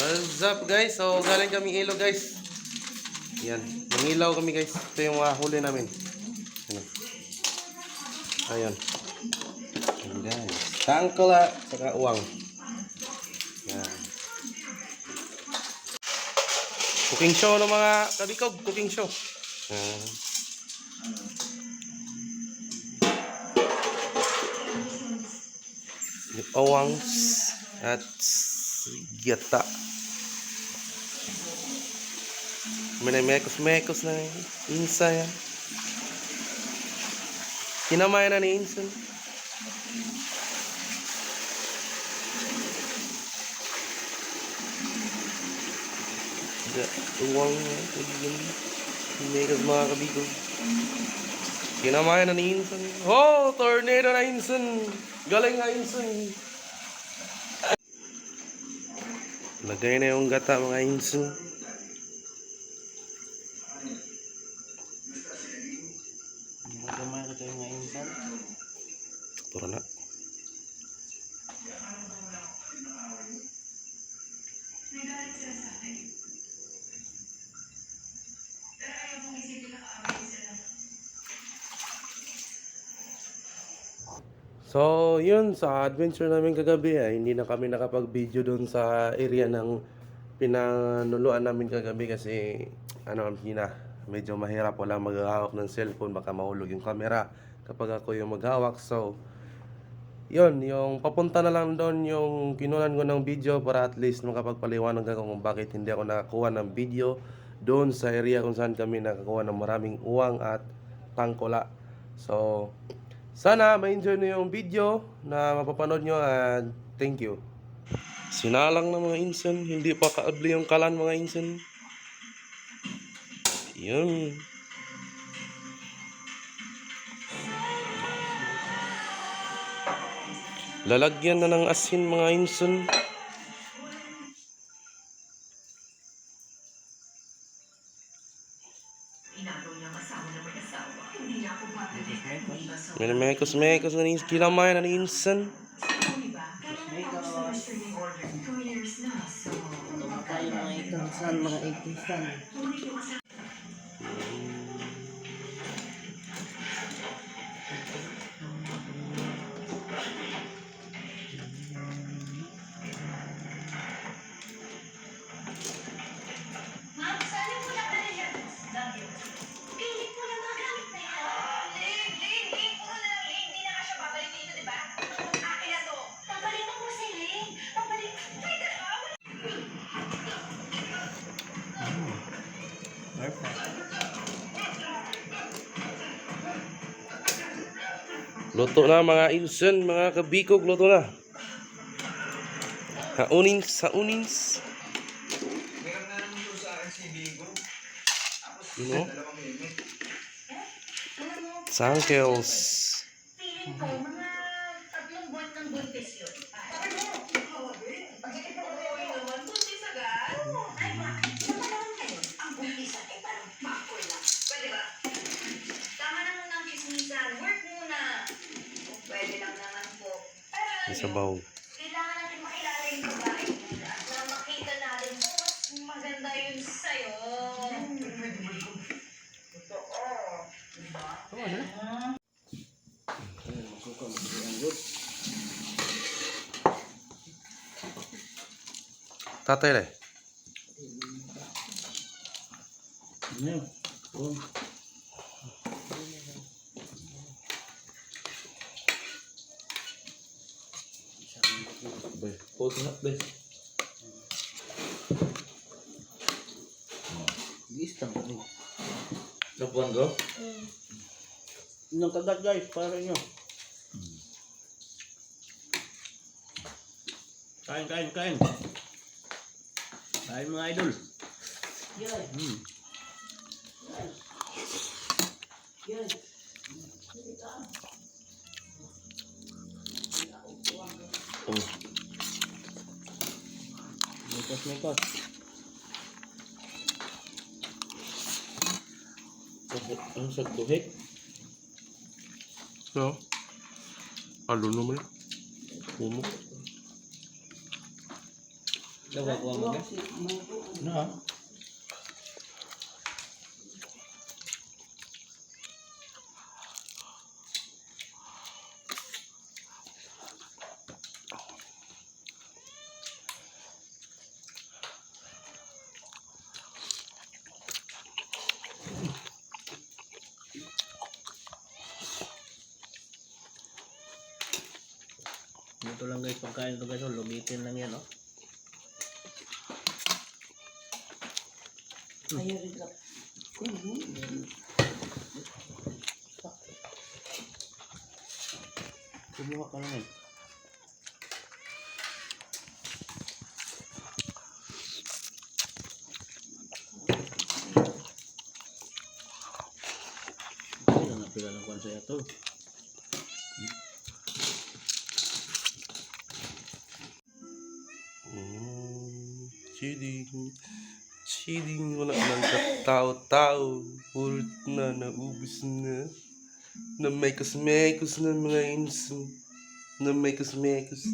What's up guys? So galing kami ilo guys. Yan. Nangilaw kami guys. Ito yung mga huli namin. Ano? Ayan. Guys. Tangkala saka uwang. Yan. Cooking show ng mga kabikog. Cooking show. Yan. Uwang at gata. May mekos-mekos na insa yan. Kinamay na ni Insan. Uwang na. Mekos mga kabigol. Kinamay na ni Insan. Oh! Tornado na Insan! Galing na Insan! Lagay na yung gata mga inso. Magamay ka tayo ngayon saan? Turo na. So, yun, sa adventure namin kagabi ay hindi na kami nakapag-video doon sa area ng pinanuluan namin kagabi kasi ano, hindi na, medyo mahirap wala maghahawak ng cellphone, baka mahulog yung camera kapag ako yung maghawak. So, yun, yung papunta na lang doon yung kinunan ko ng video para at least makapagpaliwanag ako kung bakit hindi ako nakakuha ng video doon sa area kung saan kami nakakuha ng maraming uwang at tangkola. So, sana ma-enjoy nyo yung video na mapapanood nyo and thank you. Sinalang na mga insan, hindi pa kaabli yung kalan mga insan. Yun. Lalagyan na ng asin mga insan. May mekos-mekos na ni kinamay na ni insan. Tumatay yung mga ikansan, mga Luto na mga insan, mga kabikog, luto na. Haunins, haunins. Meron nga naman doon sa akin si Bigo. Tapos, You know? dalawang limit. Sankels. feeling ko, mga tatlong buwan ng buntis yun. Ano? Pagkikita ko naman, buntis agad? Ay, bakit? Sa panahon ngayon, ang buntis ay parang backward lang. Pwede ba? Tama na muna ang chismisan. Work muna. Kung pwede lang naman po. Niyo, sabaw. kailangan natin makilala yung babae. Para makita natin kung mas maganda yun sa'yo. Totoo. Diba? Tatay le. Ano? Oh. Bay, hold na bay. Gistan ka rin. Labuan ko? Ilang kagat guys, para nyo. Kain, kain, kain. Kain mga idol. Hmm. Oh. Mekos, mekos. Ang sa tuhik? No. Alo naman. Puno. Dawa ko ang mga. No. Ito lang guys, pagkain ito guys, oh, lumitin lang yan, oh. Kumuha ka lang eh. Pila na pila ng kwansa ito. Chilling. Chilling. Wala nang katao-tao. Pulot na, naubos na. Na may kusmekos na mga inso. Na may kusmekos.